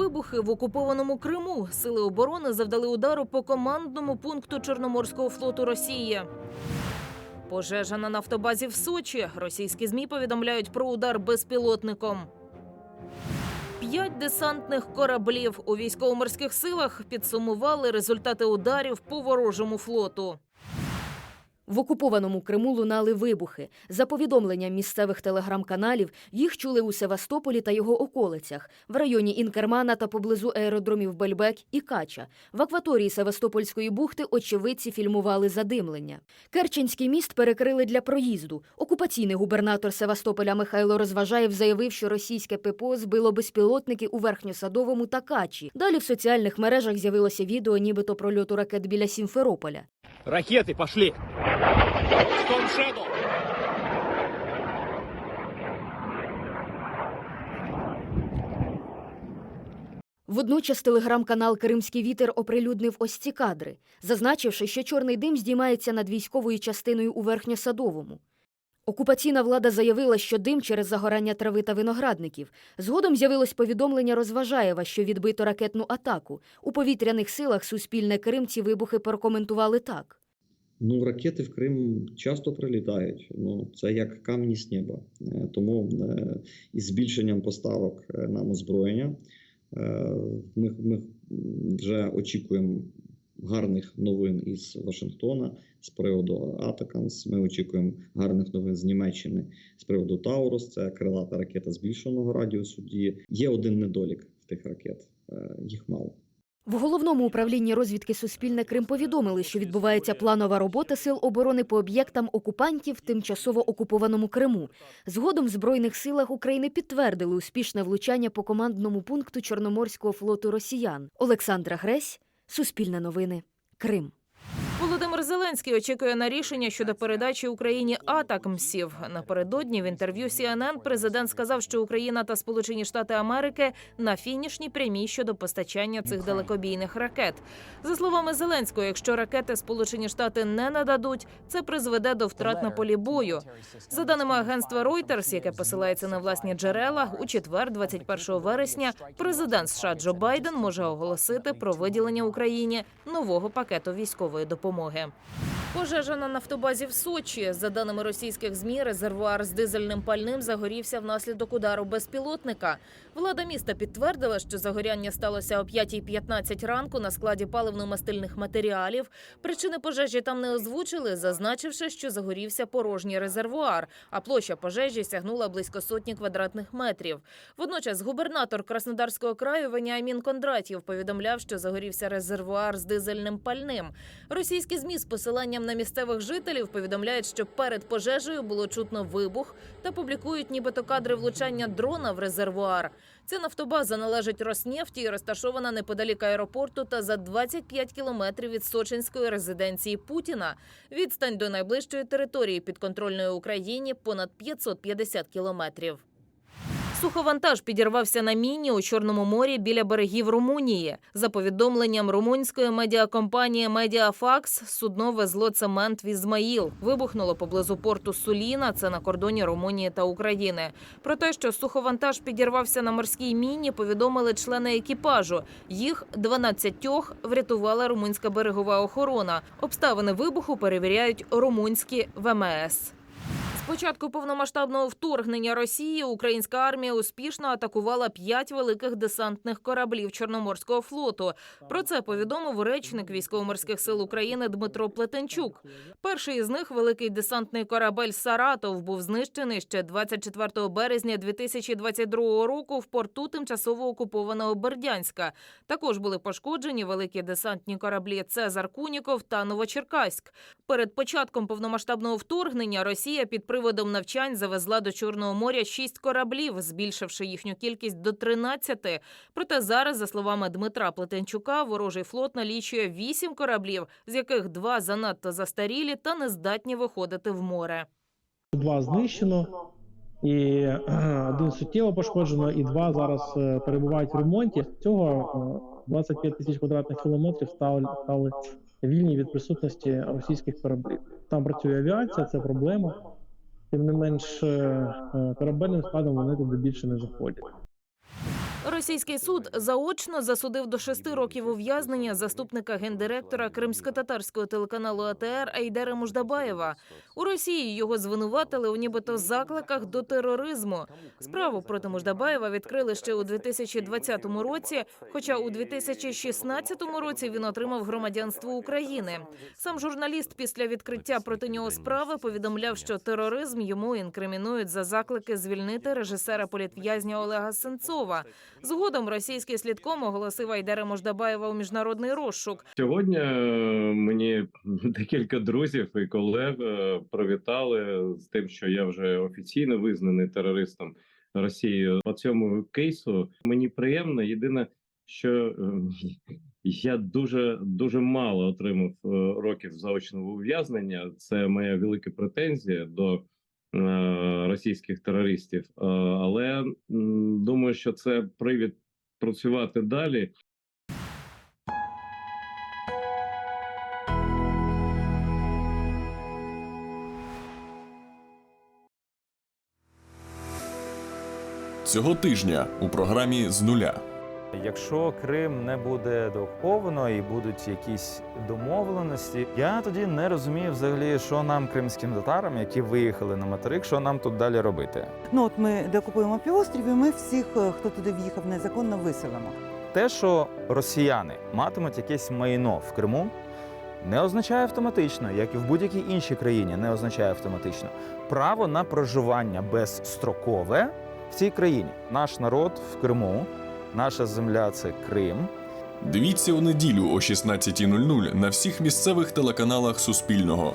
Вибухи в окупованому Криму. Сили оборони завдали удару по командному пункту Чорноморського флоту Росії. Пожежа на нафтобазі в Сочі. Російські змі повідомляють про удар безпілотником. П'ять десантних кораблів у військово-морських силах підсумували результати ударів по ворожому флоту. В окупованому Криму лунали вибухи. За повідомленням місцевих телеграм-каналів, їх чули у Севастополі та його околицях, в районі Інкермана та поблизу аеродромів Бельбек і Кача. В акваторії Севастопольської бухти очевидці фільмували задимлення. Керченський міст перекрили для проїзду. Окупаційний губернатор Севастополя Михайло Розважаєв заявив, що російське ППО збило безпілотники у Верхньосадовому та Качі. Далі в соціальних мережах з'явилося відео, нібито прольоту ракет біля Сімферополя. Ракеты пошли. Storm Shadow. Водночас телеграм-канал Кримський вітер оприлюднив ось ці кадри, зазначивши, що чорний дим здіймається над військовою частиною у Верхньосадовому. Окупаційна влада заявила, що дим через загорання трави та виноградників. Згодом з'явилось повідомлення Розважаєва, що відбито ракетну атаку. У повітряних силах Суспільне Крим ці вибухи прокоментували так. Ну, ракети в Крим часто прилітають. Ну, це як камні з неба. Е, Тому е, із збільшенням поставок е, нам озброєння ми, ми вже очікуємо гарних новин із Вашингтона з приводу Атакамс. Ми очікуємо гарних новин з Німеччини з приводу Таурус. Це крилата ракета збільшеного радіусу дії. Є один недолік в тих ракет. Їх мало. В головному управлінні розвідки Суспільне Крим повідомили, що відбувається планова робота сил оборони по об'єктам окупантів в тимчасово окупованому Криму. Згодом в збройних силах України підтвердили успішне влучання по командному пункту Чорноморського флоту росіян. Олександра Гресь, Суспільне новини, Крим. Володимир Зеленський очікує на рішення щодо передачі Україні атакмсів. Напередодні в інтерв'ю CNN президент сказав, що Україна та Сполучені Штати Америки на фінішній прямій щодо постачання цих далекобійних ракет. За словами Зеленського, якщо ракети Сполучені Штати не нададуть, це призведе до втрат на полі бою. За даними агентства Reuters, яке посилається на власні джерела, у четвер, 21 вересня, президент США Джо Байден може оголосити про виділення Україні нового пакету військової допомоги. Пожежа на нафтобазі в Сочі. За даними російських змі, резервуар з дизельним пальним загорівся внаслідок удару безпілотника. Влада міста підтвердила, що загоряння сталося о 5.15 ранку на складі паливно-мастильних матеріалів. Причини пожежі там не озвучили, зазначивши, що загорівся порожній резервуар, а площа пожежі сягнула близько сотні квадратних метрів. Водночас губернатор Краснодарського краю Веніамін Кондратів повідомляв, що загорівся резервуар з дизельним пальним. Російські змі з посиланням на місцевих жителів повідомляють, що перед пожежею було чутно вибух та публікують нібито кадри влучання дрона в резервуар. Ця нафтобаза належить Роснефті і розташована неподалік аеропорту та за 25 кілометрів від сочинської резиденції Путіна. Відстань до найближчої території підконтрольної Україні понад 550 кілометрів. Суховантаж підірвався на міні у Чорному морі біля берегів Румунії. За повідомленням румунської медіакомпанії Медіафакс, судно везло цемент в Ізмаїл. Вибухнуло поблизу порту Суліна, це на кордоні Румунії та України. Про те, що суховантаж підірвався на морській міні, повідомили члени екіпажу. Їх 12 врятувала румунська берегова охорона. Обставини вибуху перевіряють румунські ВМС. Початку повномасштабного вторгнення Росії українська армія успішно атакувала п'ять великих десантних кораблів Чорноморського флоту. Про це повідомив речник військово-морських сил України Дмитро Плетенчук. Перший із них, великий десантний корабель Саратов, був знищений ще 24 березня 2022 року в порту тимчасово окупованого Бердянська. Також були пошкоджені великі десантні кораблі Цезар Куніков та Новочеркаськ. Перед початком повномасштабного вторгнення Росія під приводом навчань завезла до Чорного моря шість кораблів, збільшивши їхню кількість до 13. Проте зараз, за словами Дмитра Плетенчука, ворожий флот налічує вісім кораблів, з яких два занадто застарілі та не здатні виходити в море. Два знищено, і е, один суттєво пошкоджено, і два зараз е, перебувають в ремонті. Цього е, 25 тисяч квадратних кілометрів стали, стали вільні від присутності російських кораблів. Там працює авіація, це проблема. Тим не менш, е, е, корабельним складом вони туди більше не заходять. Російський суд заочно засудив до шести років ув'язнення заступника гендиректора кримсько-татарського телеканалу АТР Айдера Муждабаєва. У Росії його звинуватили у нібито закликах до тероризму. Справу проти Муждабаєва відкрили ще у 2020 році, хоча у 2016 році він отримав громадянство України. Сам журналіст після відкриття проти нього справи повідомляв, що тероризм йому інкримінують за заклики звільнити режисера політв'язня Олега Сенцова. Згодом російський слідком оголосив Айдера Мождабаєва у міжнародний розшук. Сьогодні е, мені декілька друзів і колег е, привітали з тим, що я вже офіційно визнаний терористом Росії. По цьому кейсу мені приємно. Єдине, що е, я дуже дуже мало отримав років заочного ув'язнення. Це моя велика претензія до російських терористів. Е, Але думаю, що це привід працювати далі. Цього тижня у програмі з нуля. Якщо Крим не буде деокуповано і будуть якісь домовленості, я тоді не розумію взагалі, що нам, кримським татарам, які виїхали на материк, що нам тут далі робити. Ну от ми деокупуємо півострів, і ми всіх, е, хто туди в'їхав незаконно, виселимо. Те, що росіяни матимуть якесь майно в Криму, не означає автоматично, як і в будь-якій іншій країні, не означає автоматично право на проживання безстрокове в цій країні. Наш народ в Криму, наша земля це Крим. Дивіться у неділю о 16.00 на всіх місцевих телеканалах Суспільного.